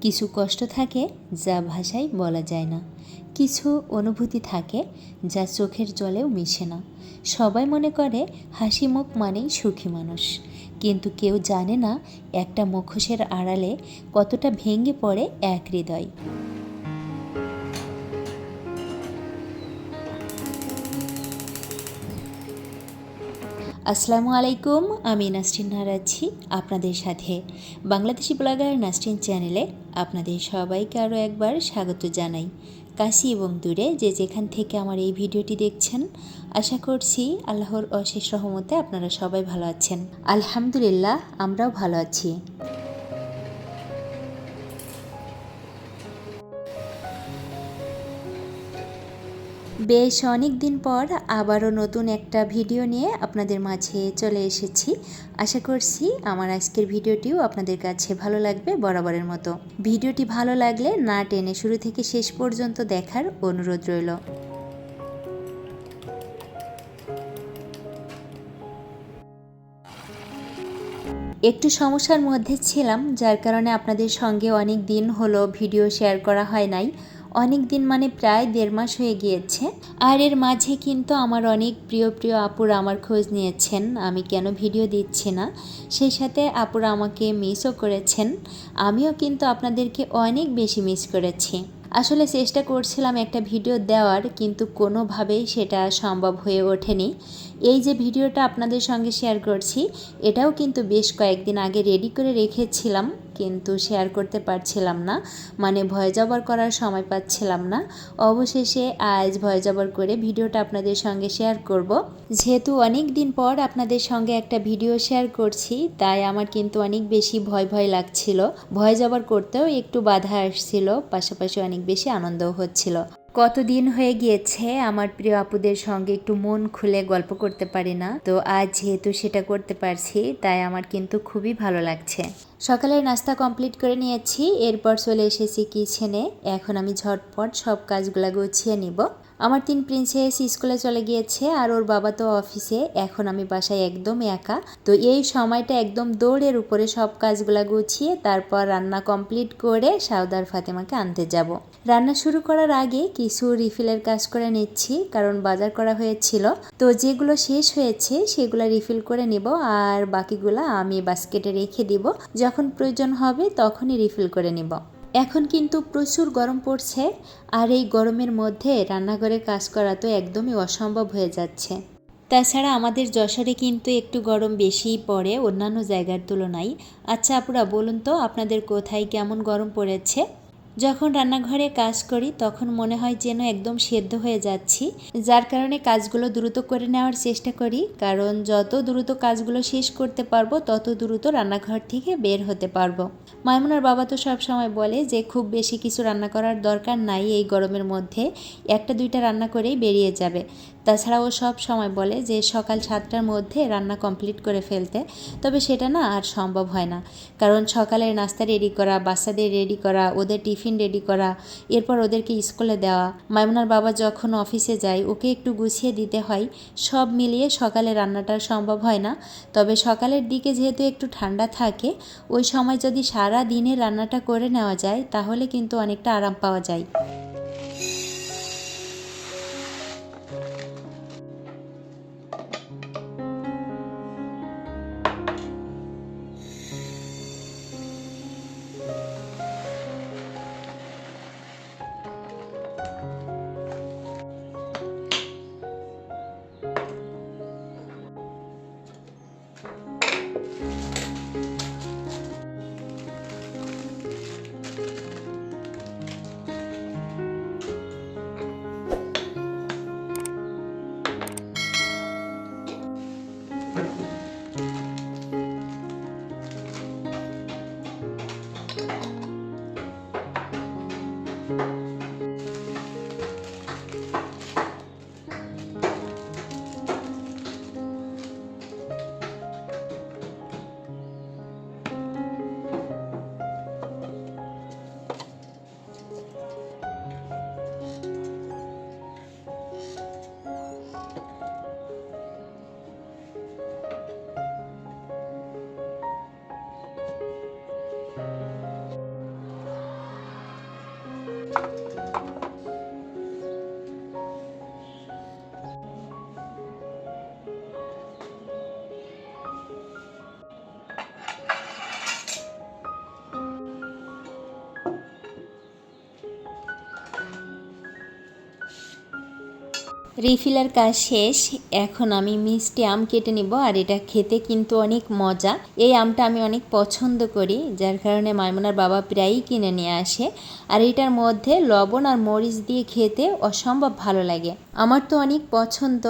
কিছু কষ্ট থাকে যা ভাষায় বলা যায় না। কিছু অনুভূতি থাকে যা চোখের জলেও মিশে না। সবাই মনে করে হাসি মুখ মানেই সুখী মানুষ। কিন্তু কেউ জানে না একটা মুখোশের আড়ালে কতটা ভেঙে পড়ে এক হৃদয়। আসসালামু আলাইকুম, আমি নাসরিন আছি আপনাদের সাথে বাংলাদেশি ব্লগার নাসরিন চ্যানেলে আপনাদের সবাইকে আরও একবার স্বাগত জানাই। কাশি এবং দূরে যে যেখান থেকে আমার এই ভিডিওটি দেখছেন, আশা করছি আল্লাহর অশেষ রহমতে আপনারা সবাই ভালো আছেন। আলহামদুলিল্লাহ, আমরাও ভালো আছি। বেশ অনেক দিন পর আবারও নতুন একটা ভিডিও নিয়ে আপনাদের মাঝে চলে এসেছি। আশা করছি আমার আজকের ভিডিওটিও আপনাদের কাছে ভালো লাগবে বরাবরের মতো। ভিডিওটি ভালো লাগলে না টেনে শুরু থেকে শেষ পর্যন্ত দেখার অনুরোধ রইল। একটু সমস্যার মধ্যে ছিলাম, যার কারণে আপনাদের সঙ্গে অনেক দিন হলো ভিডিও শেয়ার করা হয় নাই। অনেক দিন মানে প্রায় দেড় মাস হয়ে গিয়েছে। আর এর মাঝে কিন্তু আমার অনেক প্রিয় প্রিয় আপুরা আমার খোঁজ নিয়েছেন। আমি কেন ভিডিও দিচ্ছি না? সেই সাথে আপুরা আমাকে মিসও করেছেন। আমিও কিন্তু আপনাদেরকে অনেক বেশি মিস করেছি। আসলে চেষ্টা করছিলাম একটা ভিডিও দেওয়ার, কিন্তু কোনোভাবেই সেটা সম্ভব হয়ে ওঠেনি। এই যে ভিডিওটা আপনাদের সঙ্গে শেয়ার করছি, এটাও কিন্তু বেশ কয়েকদিন আগে রেডি করে রেখেছিলাম। কিন্তু শেয়ার করতে পারছিলাম না। মানে ভয় জবর করার সময় পাচ্ছিলাম না। অবশেষে আজ ভয় জবর করে ভিডিওটা আপনাদের সঙ্গে শেয়ার করব। যেহেতু অনেক দিন পর আপনাদের সঙ্গে একটা ভিডিও শেয়ার করছি, তাই আমার কিন্তু অনেক বেশি ভয় ভয় লাগছিল। ভয় জবর করতেও একটু বাধা আসছিল, পাশাপাশি অনেক বেশি আনন্দও হচ্ছিল। কতদিন হয়ে গিয়েছে আমার প্রিয় আপুদের সঙ্গে একটু মন খুলে গল্প করতে পারি না? তো আজ যেহেতু সেটা করতে পারছি, তাই আমার কিন্তু খুবই ভালো লাগছে। সকালের নাস্তা কমপ্লিট করে নিয়েছি, এরপর চলে এসেছি কিচেনে এখন আমি ঝটপট সব কাজগুলা গুছিয়ে নিব। আমার তিন প্রিন্সেস স্কুলে চলে গিয়েছে আর ওর বাবা তো অফিসে এখন আমি বাসায় একদম একা। তো এই সময়টা একদম দৌড়ের উপরে সব কাজগুলা গুছিয়ে তারপর রান্না কমপ্লিট করে সাউদার ফাতেমাকে আনতে যাব। রান্না শুরু করার আগে কিছু রিফিলের কাজ করে নিচ্ছি, কারণ বাজার করা হয়েছিল। তো যেগুলো শেষ হয়েছে সেগুলো রিফিল করে নিব আর বাকিগুলো আমি বাস্কেটে রেখে দিব। যখন প্রয়োজন হবে তখনই রিফিল করে নিব। এখন কিন্তু প্রচুর গরম পড়ছে আর এই গরমের মধ্যে রান্নাঘরে কাজ করা তো একদমই অসম্ভব হয়ে যাচ্ছে। তাছাড়া আমাদের যশোরে কিন্তু একটু গরম বেশিই পড়ে অন্যান্য জায়গার তুলনায়। আচ্ছা আপুরা, বলুন তো আপনাদের কোথায় কেমন গরম পড়েছে? যখন রান্নাঘরে কাজ করি, তখন মনে হয় যেন একদম সেদ্ধ হয়ে যাচ্ছি। যার কারণে কাজগুলো দ্রুত করে নেওয়ার চেষ্টা করি। কারণ যত দ্রুত কাজগুলো শেষ করতে পারব, তত দ্রুত রান্নাঘর থেকে বের হতে পারব। মায়মুনার বাবা তো সব সময় বলে যে, খুব বেশি কিছু রান্না করার দরকার নাই এই গরমের মধ্যে। একটা দুইটা রান্না করেই বেরিয়ে যাবে। তাছাড়া ও সব সময় বলে যে সকাল সাতটার মধ্যে রান্না কমপ্লিট করে ফেলতে, তবে সেটা না আর সম্ভব হয় না। কারণ সকালের নাস্তা রেডি করা, বাচ্চাদের রেডি করা, ওদের টিফিন রেডি করা, এরপর ওদেরকে স্কুলে দেওয়া, মাইমুনার বাবা যখন অফিসে যায়, ওকে একটু গুছিয়ে দিতে হয়, সব মিলিয়ে সকালে রান্নাটা সম্ভব হয় না। তবে সকালের দিকে যেহেতু একটু ঠান্ডা থাকে, ওই সময় যদি সারা দিনে রান্নাটা করে নেওয়া যায়, তাহলে কিন্তু অনেকটা আরাম পাওয়া যায়। Thank you. রিফিলের কাজ শেষ, এখন আমি মিষ্টি আম কেটে নিব, আর এটা খেতে কিন্তু অনেক মজা। এই আমটা আমি অনেক পছন্দ করি, যার কারণে মাইমুনার বাবা প্রায়ই কিনে নিয়ে আসে। আর এটার মধ্যে লবণ আর মরিচ দিয়ে খেতে অসম্ভব ভালো লাগে। আমার তো অনেক পছন্দ।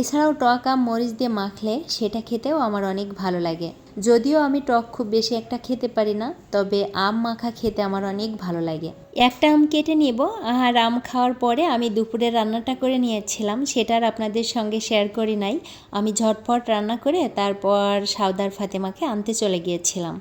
এছাড়াও টক আম, মরিচ দিয়ে মাখলে সেটা খেতেও আমার অনেক ভালো লাগে। যদিও আমি টক খুব বেশি একটা খেতে পারি না, তবে আম মাখা খেতে আমার অনেক ভালো লাগে। একটা আম কেটে নেব, আর আম খাওয়ার পরে আমি দুপুরে রান্নাটা করে নিয়েছিলাম, সেটার আপনাদের সঙ্গে শেয়ার করি নাই। আমি ঝটপট রান্না করে তারপর সাউদার ফাতেমাকে আনতে চলে গিয়েছিলাম।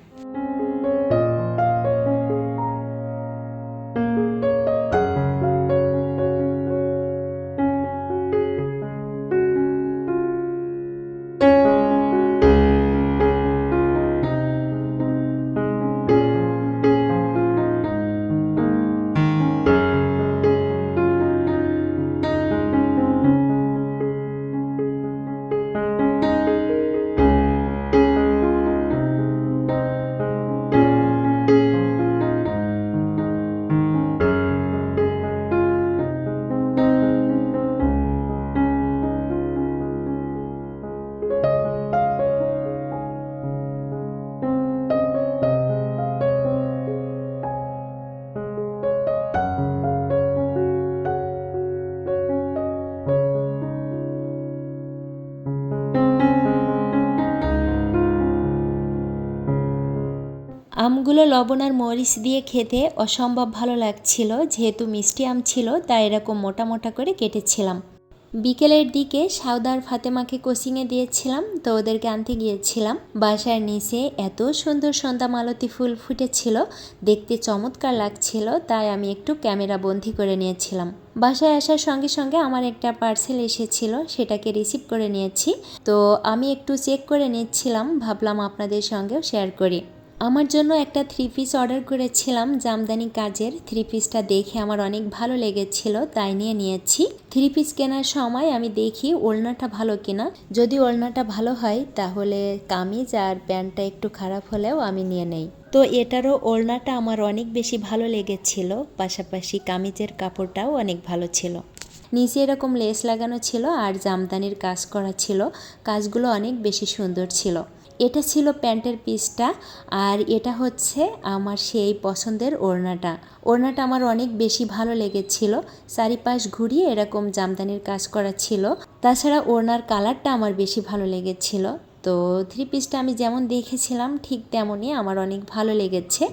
আমগুলো লবণ আর মরিচ দিয়ে খেতে অসম্ভব ভালো লাগছিল। যেহেতু মিষ্টি আম ছিল, তাই এরকম মোটা মোটা করে কেটেছিলাম। বিকেলের দিকে সাউদার ফাতেমাকে কোচিংয়ে দিয়েছিলাম, তো ওদেরকে আনতে গিয়েছিলাম। বাসার নিচে এত সুন্দর সন্ধ্যা মালতি ফুল ফুটেছিল, দেখতে চমৎকার লাগছিল, তাই আমি একটু ক্যামেরা বন্দি করে নিয়েছিলাম। বাসায় আসার সঙ্গে সঙ্গে আমার একটা পার্সেল এসেছিল, সেটাকে রিসিভ করে নিয়েছি। তো আমি একটু চেক করে নিচ্ছিলাম, ভাবলাম আপনাদের সঙ্গেও শেয়ার করি। আমার জন্য একটা থ্রি পিস অর্ডার করেছিলাম জামদানি কাজের। থ্রি পিসটা দেখে আমার অনেক ভালো লেগেছিল, তাই নিয়ে নিয়েছি। থ্রি পিস কেনার সময় আমি দেখি ওড়নাটা ভালো কিনা। যদি ওড়নাটা ভালো হয়, তাহলে কামিজ আর প্যান্টটা একটু খারাপ হলেও আমি নিয়ে নেই। তো এটারও ওড়নাটা আমার অনেক বেশি ভালো লেগেছিল, পাশাপাশি কামিজের কাপড়টাও অনেক ভালো ছিল। নিচে এরকম লেস লাগানো ছিল আর জামদানির কাজ করা ছিল। কাজগুলো অনেক বেশি সুন্দর ছিল। এটা ছিল প্যান্টের পিসটা আর এটা হচ্ছে আমার সেই পছন্দের ওড়নাটা। ওড়নাটা আমার অনেক বেশি ভালো লেগেছিল। চারিপাশ ঘুরিয়ে এরকম জামদানির কাজ করা ছিল। তাছাড়া ওড়নার কালারটা আমার বেশি ভালো লেগেছিল। তো থ্রি পিসটা আমি যেমন দেখেছিলাম, ঠিক তেমনই আমার অনেক ভালো লেগেছে।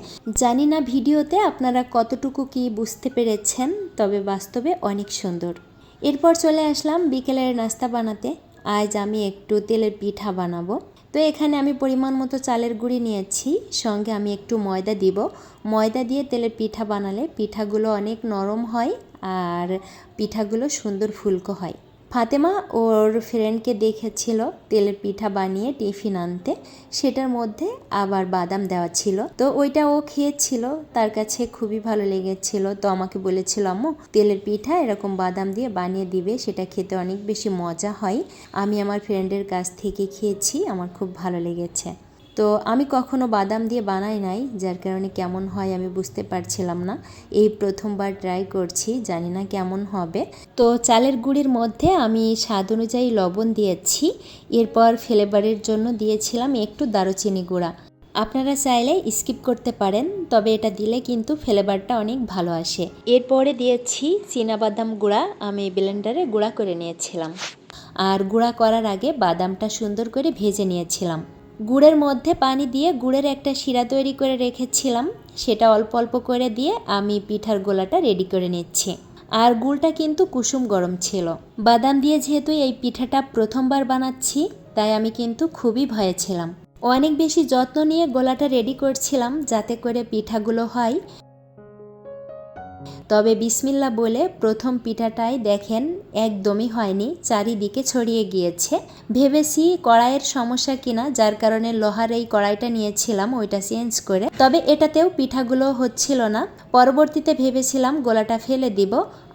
জানি না ভিডিওতে আপনারা কতটুকু কি বুঝতে পেরেছেন, তবে বাস্তবে অনেক সুন্দর। এরপর চলে আসলাম বিকেলের নাস্তা বানাতে। আজ আমি একটু তেলের পিঠা বানাবো। তো এখানে আমি পরিমাণ মতো চালের গুঁড়ি নিয়েছি। সঙ্গে আমি একটু ময়দা দিব। ময়দা দিয়ে তেলের পিঠা বানালে পিঠাগুলো অনেক নরম হয় আর পিঠাগুলো সুন্দর ফুলকো হয়। ফাতেমা ওর ফ্রেন্ডকে দেখেছিল, তেলের পিঠা বানিয়ে টিফিন আনতে। সেটার মধ্যে আবার বাদাম দেওয়া ছিল। তো ওইটা ও খেয়েছিল, তার কাছে খুবই ভালো লেগেছিল। তো আমাকে বলেছিল, আম্মু, তেলের পিঠা এরকম বাদাম দিয়ে বানিয়ে দিবে, সেটা খেতে অনেক বেশি মজা হয়। আমি আমার ফ্রেন্ডের কাছ থেকে খেয়েছি, আমার খুব ভালো লেগেছে। তো আমি কখনো বাদাম দিয়ে বানাই নাই, যার কারণে কেমন হয় আমি বুঝতে পারছিলাম না। এই প্রথমবার ট্রাই করছি, জানি না কেমন হবে। তো চালের গুঁড়ির মধ্যে আমি স্বাদ অনুযায়ী লবণ দিয়েছি, এরপর ফ্লেভারের জন্য দিয়েছিলাম একটু দারুচিনি গুঁড়া। আপনারা চাইলে স্কিপ করতে পারেন, তবে এটা দিলে কিন্তু ফ্লেভারটা অনেক ভালো আসে। এরপরে দিয়েছি বাদাম গুঁড়া, আমি ব্লেন্ডারে গুঁড়া করে নিয়েছিলাম। আর গুঁড়া করার আগে বাদামটা সুন্দর করে ভেজে নিয়েছিলাম। গুড়ের মধ্যে পানি দিয়ে গুড়ের একটা শিরা তৈরি করে রেখেছিলাম। সেটা অল্প অল্প করে দিয়ে আমি পিঠার গোলাটা রেডি করে নিচ্ছি। আর গুড়টা কিন্তু কুসুম গরম ছিল। বাদাম দিয়ে যেহেতু এই পিঠাটা প্রথমবার বানাচ্ছি, তাই আমি কিন্তু খুবই ভয়ে ছিলাম। অনেক বেশি যত্ন নিয়ে গোলাটা রেডি করছিলাম যাতে করে পিঠাগুলো হয়। তবে বিসমিল্লা বলে প্রথম পিঠাটাই দেখেন একদমই হয়নি, চারিদিকে ছড়িয়ে গিয়েছে। ভেবেছি কড়াইয়ের সমস্যা কিনা, যার কারণে লোহার এই কড়াইটা নিয়েছিলাম, ওইটা চেঞ্জ করে। তবে এটাতেও পিঠাগুলো হচ্ছিল না। পরবর্তীতে ভেবেছিলাম গোলাটা ফেলে দিব।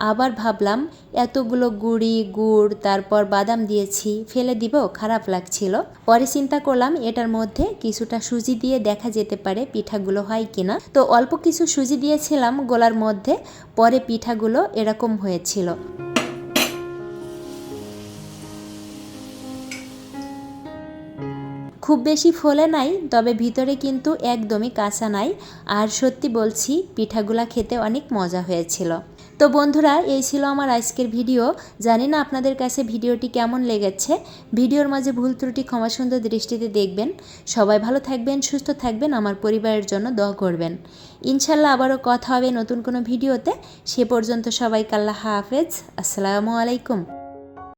আবার ভাবলাম, এতগুলো গুড়ি, গুড়, তারপর বাদাম দিয়েছি, ফেলে দিব, খারাপ লাগছিল। পরে চিন্তা করলাম, এটার মধ্যে কিছুটা সুজি দিয়ে দেখা যেতে পারে পিঠাগুলো হয় কিনা। তো অল্প কিছু সুজি দিয়েছিলাম গোলার মধ্যে, পরে পিঠাগুলো এরকম হয়েছিল। খুব বেশি ফোলে নাই, তবে ভিতরে কিন্তু একদমই কাঁচা নাই। আর সত্যি বলছি, পিঠাগুলা খেতে অনেক মজা হয়েছিল। তো বন্ধুরা, এই ছিল আমার আজকের ভিডিও। জানি না আপনাদের কাছে ভিডিওটি কেমন লেগেছে। ভিডিওর মাঝে ভুল ত্রুটি, ক্ষমা সুন্দর দৃষ্টিতে দেখবেন। সবাই ভালো থাকবেন, সুস্থ থাকবেন, আমার পরিবারের জন্য দোয়া করবেন। ইনশাল্লাহ আবারও কথা হবে নতুন কোনো ভিডিওতে। সে পর্যন্ত সবাইকে আল্লাহ হাফেজ। আসসালামু আলাইকুম।